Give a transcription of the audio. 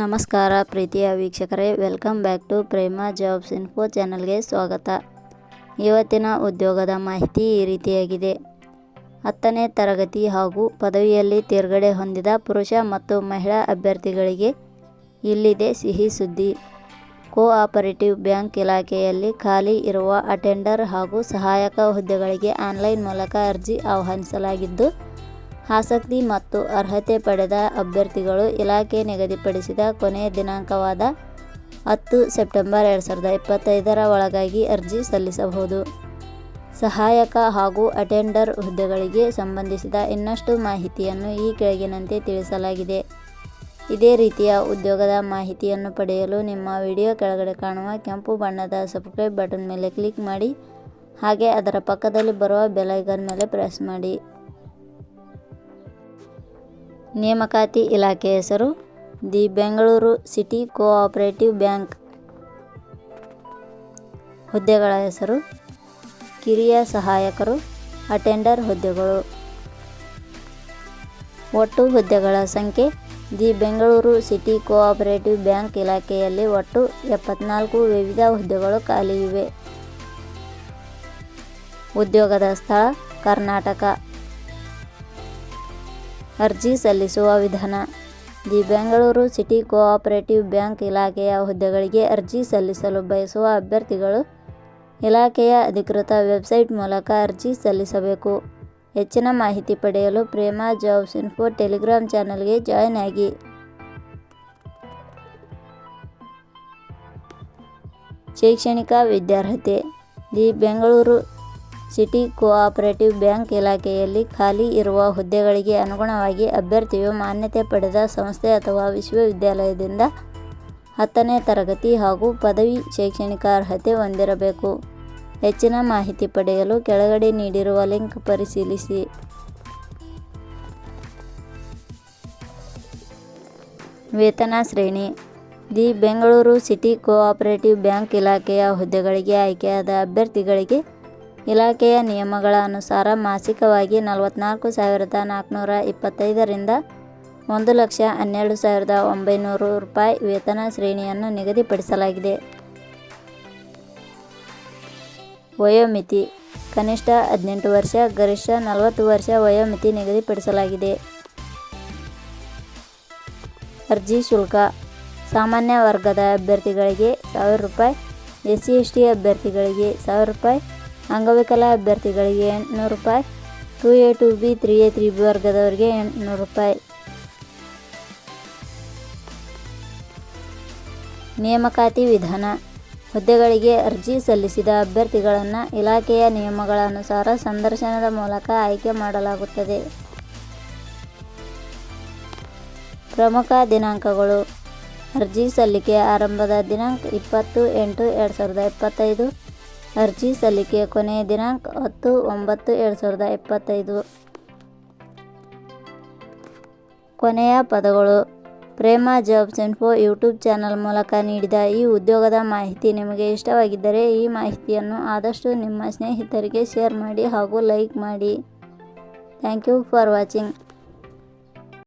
ನಮಸ್ಕಾರ ಪ್ರೀತಿಯ ವೀಕ್ಷಕರೇ welcome back to Prema jobs info ಚಾನಲ್ಗೆ ಸ್ವಾಗತ. ಇವತ್ತಿನ ಉದ್ಯೋಗದ ಮಾಹಿತಿ ಈ ರೀತಿಯಾಗಿದೆ. ಹತ್ತನೇ ತರಗತಿ ಹಾಗೂ ಪದವಿಯಲ್ಲಿ ತೇರ್ಗಡೆ ಹೊಂದಿದ ಪುರುಷ ಮತ್ತು ಮಹಿಳಾ ಅಭ್ಯರ್ಥಿಗಳಿಗೆ ಇಲ್ಲಿದೆ ಸಿಹಿ ಸುದ್ದಿ. ಕೋಆಪರೇಟಿವ್ ಬ್ಯಾಂಕ್ ಇಲಾಖೆಯಲ್ಲಿ ಖಾಲಿ ಇರುವ ಅಟೆಂಡರ್ ಹಾಗೂ ಸಹಾಯಕ ಹುದ್ದೆಗಳಿಗೆ ಆನ್ಲೈನ್ ಮೂಲಕ ಅರ್ಜಿ ಆಹ್ವಾನಿಸಲಾಗಿದ್ದು ಆಸಕ್ತಿ ಮತ್ತು ಅರ್ಹತೆ ಪಡೆದ ಅಭ್ಯರ್ಥಿಗಳು ಇಲಾಖೆ ನಿಗದಿಪಡಿಸಿದ ಕೊನೆಯ ದಿನಾಂಕವಾದ ಹತ್ತು ಸೆಪ್ಟೆಂಬರ್ ಎರಡು ಸಾವಿರದ ಇಪ್ಪತ್ತೈದರ ಒಳಗಾಗಿ ಅರ್ಜಿ ಸಲ್ಲಿಸಬಹುದು. ಸಹಾಯಕ ಹಾಗೂ ಅಟೆಂಡರ್ ಹುದ್ದೆಗಳಿಗೆ ಸಂಬಂಧಿಸಿದ ಇನ್ನಷ್ಟು ಮಾಹಿತಿಯನ್ನು ಈ ಕೆಳಗಿನಂತೆ ತಿಳಿಸಲಾಗಿದೆ. ಇದೇ ರೀತಿಯ ಉದ್ಯೋಗದ ಮಾಹಿತಿಯನ್ನು ಪಡೆಯಲು ನಿಮ್ಮ ವಿಡಿಯೋ ಕೆಳಗಡೆ ಕಾಣುವ ಕೆಂಪು ಬಣ್ಣದ ಸಬ್ಸ್ಕ್ರೈಬ್ ಬಟನ್ ಮೇಲೆ ಕ್ಲಿಕ್ ಮಾಡಿ, ಹಾಗೆ ಅದರ ಪಕ್ಕದಲ್ಲಿ ಬರುವ ಬೆಲೈಕನ್ ಮೇಲೆ ಪ್ರೆಸ್ ಮಾಡಿ. ನೇಮಕಾತಿ ಇಲಾಖೆ ಹೆಸರು the Bengaluru city cooperative bank. ಹುದ್ದೆಗಳ ಹೆಸರು ಕಿರಿಯ ಸಹಾಯಕರು, ಅಟೆಂಡರ್ ಹುದ್ದೆಗಳು. ಒಟ್ಟು ಹುದ್ದೆಗಳ ಸಂಖ್ಯೆ the Bengaluru city cooperative bank ಇಲಾಖೆಯಲ್ಲಿ ಒಟ್ಟು ಎಪ್ಪತ್ನಾಲ್ಕು ವಿವಿಧ ಹುದ್ದೆಗಳು ಖಾಲಿ ಇವೆ. ಉದ್ಯೋಗದ ಸ್ಥಳ ಕರ್ನಾಟಕ. ಅರ್ಜಿ ಸಲ್ಲಿಸುವ ವಿಧಾನ. The Bengaluru city cooperative bank ಇಲಾಖೆಯ ಹುದ್ದೆಗಳಿಗೆ ಅರ್ಜಿ ಸಲ್ಲಿಸಲು ಬಯಸುವ ಅಭ್ಯರ್ಥಿಗಳು ಇಲಾಖೆಯ ಅಧಿಕೃತ ವೆಬ್ಸೈಟ್ ಮೂಲಕ ಅರ್ಜಿ ಸಲ್ಲಿಸಬೇಕು. ಹೆಚ್ಚಿನ ಮಾಹಿತಿ ಪಡೆಯಲು ಪ್ರೇಮಾ ಜಾಬ್ಸ್ ಇನ್ಫೋ ಟೆಲಿಗ್ರಾಮ್ ಚಾನಲ್ಗೆ ಜಾಯ್ನ್ ಆಗಿ. ಶೈಕ್ಷಣಿಕ ವಿದ್ಯಾರ್ಹತೆ. The Bengaluru city cooperative bank ಇಲಾಖೆಯಲ್ಲಿ ಖಾಲಿ ಇರುವ ಹುದ್ದೆಗಳಿಗೆ ಅನುಗುಣವಾಗಿ ಅಭ್ಯರ್ಥಿಯು ಮಾನ್ಯತೆ ಪಡೆದ ಸಂಸ್ಥೆ ಅಥವಾ ವಿಶ್ವವಿದ್ಯಾಲಯದಿಂದ ಹತ್ತನೇ ತರಗತಿ ಹಾಗೂ ಪದವಿ ಶೈಕ್ಷಣಿಕ ಅರ್ಹತೆ ಹೊಂದಿರಬೇಕು. ಹೆಚ್ಚಿನ ಮಾಹಿತಿ ಪಡೆಯಲು ಕೆಳಗಡೆ ನೀಡಿರುವ ಲಿಂಕ್ ಪರಿಶೀಲಿಸಿ. ವೇತನ ಶ್ರೇಣಿ. The Bengaluru city cooperative bank ಇಲಾಖೆಯ ಹುದ್ದೆಗಳಿಗೆ ಆಯ್ಕೆಯಾದ ಅಭ್ಯರ್ಥಿಗಳಿಗೆ ಇಲಾಖೆಯ ನಿಯಮಗಳ ಅನುಸಾರ ಮಾಸಿಕವಾಗಿ ನಲವತ್ನಾಲ್ಕು ಸಾವಿರದ ನಾಲ್ಕುನೂರ ಇಪ್ಪತ್ತೈದರಿಂದ ಒಂದು ಲಕ್ಷ ಹನ್ನೆರಡು ಸಾವಿರದ ಒಂಬೈನೂರು ರೂಪಾಯಿ ವೇತನ ಶ್ರೇಣಿಯನ್ನು ನಿಗದಿಪಡಿಸಲಾಗಿದೆ. ವಯೋಮಿತಿ. ಕನಿಷ್ಠ ಹದಿನೆಂಟು ವರ್ಷ, ಗರಿಷ್ಠ ನಲವತ್ತು ವರ್ಷ ವಯೋಮಿತಿ ನಿಗದಿಪಡಿಸಲಾಗಿದೆ. ಅರ್ಜಿ ಶುಲ್ಕ. ಸಾಮಾನ್ಯ ವರ್ಗದ ಅಭ್ಯರ್ಥಿಗಳಿಗೆ ಸಾವಿರ ರೂಪಾಯಿ ಎಸ್ ಸಿ ಎಸ್ ಟಿ ಅಭ್ಯರ್ಥಿಗಳಿಗೆ ಸಾವಿರ ರೂಪಾಯಿ ಅಂಗವಿಕಲ ಅಭ್ಯರ್ಥಿಗಳಿಗೆ ಎಂಟುನೂರು ರೂಪಾಯಿ, two A two B, three A three B ವರ್ಗದವರಿಗೆ ಎಂಟುನೂರು ರೂಪಾಯಿ. ನೇಮಕಾತಿ ವಿಧಾನ. ಹುದ್ದೆಗಳಿಗೆ ಅರ್ಜಿ ಸಲ್ಲಿಸಿದ ಅಭ್ಯರ್ಥಿಗಳನ್ನು ಇಲಾಖೆಯ ನಿಯಮಗಳ ಅನುಸಾರ ಸಂದರ್ಶನದ ಮೂಲಕ ಆಯ್ಕೆ ಮಾಡಲಾಗುತ್ತದೆ. ಪ್ರಮುಖ ದಿನಾಂಕಗಳು. ಅರ್ಜಿ ಸಲ್ಲಿಕೆ ಆರಂಭದ ದಿನಾಂಕ ಇಪ್ಪತ್ತು ಎಂಟು ಎರಡು ಸಾವಿರದ ಇಪ್ಪತ್ತೈದು. ಅರ್ಜಿ ಸಲ್ಲಿಕೆ ಕೊನೆಯ ದಿನಾಂಕ ಹತ್ತು ಒಂಬತ್ತು ಎರಡು ಸಾವಿರದ ಇಪ್ಪತ್ತೈದು. ಕೊನೆಯ ಪದಗಳು. Prema jobs info YouTube channel ಮೂಲಕ ನೀಡಿದ ಈ ಉದ್ಯೋಗದ ಮಾಹಿತಿ ನಿಮಗೆ ಇಷ್ಟವಾಗಿದ್ದರೆ ಈ ಮಾಹಿತಿಯನ್ನು ಆದಷ್ಟು ನಿಮ್ಮ ಸ್ನೇಹಿತರಿಗೆ ಶೇರ್ ಮಾಡಿ ಹಾಗೂ ಲೈಕ್ ಮಾಡಿ. Thank you for watching.